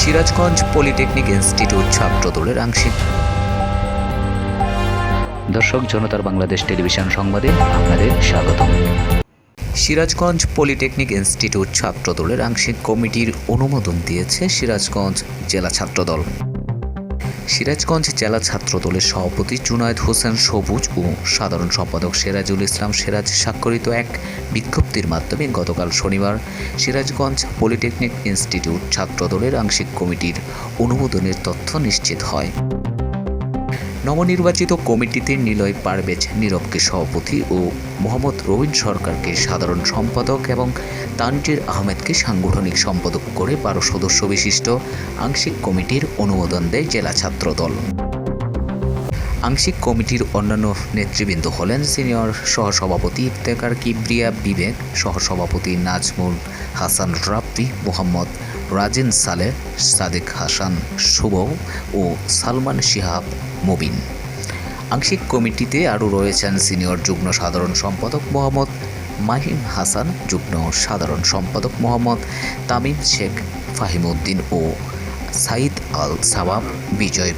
Sirajganj polytechnic institute ছাত্রদলের আংশিক দর্শক জনতার বাংলাদেশ টেলিভিশন সংবাদে আপনাদের স্বাগতম। সিরাজগঞ্জ পলিটেকনিক ইনস্টিটিউট ছাত্রদলের আংশিক কমিটির অনুমোদন দিয়েছে সিরাজগঞ্জ জেলা ছাত্রদল। সিরাজগঞ্জ জেলা ছাত্রদলের সভাপতি জুনায়দ হোসেন সবুজ ও সাধারণ সম্পাদক সেরাজুল ইসলাম সেরাজ স্বাক্ষরিত এক বিজ্ঞপ্তির মাধ্যমে গতকাল শনিবার সিরাজগঞ্জ পলিটেকনিক ইনস্টিটিউট ছাত্রদলের আংশিক কমিটির অনুমোদনের তথ্য নিশ্চিত হয়। নবনির্বাচিত কমিটিতে নিলয় পারবেজ নীরবকে সভাপতি ও মোহাম্মদ রবিন সরকারকে সাধারণ সম্পাদক এবং তানজির আহমেদকে সাংগঠনিক সম্পাদক করে বারো সদস্য বিশিষ্ট আংশিক কমিটির অনুমোদন দেয় জেলা ছাত্রদল। আংশিক কমিটির অন্যান্য নেতৃবৃন্দ হলেন সিনিয়র সহসভাপতি ইফতেকার কিবরিয়া বিবেক, সহসভাপতি নাজমুল হাসান রাব্বি মোহাম্মদ রাজিন সালেহ সাদিক হাসান শুভ ও সালমান শিহাব মুবিন। আংশিক কমিটিতে আরও রয়েছেন সিনিয়র যুগ্ম সাধারণ সম্পাদক মোহাম্মদ মাহিম হাসান, যুগ্ম সাধারণ সম্পাদক মোহাম্মদ তামিম শেখ ফাহিমউদ্দিন ও সাইদ আল সাবাব বিজয়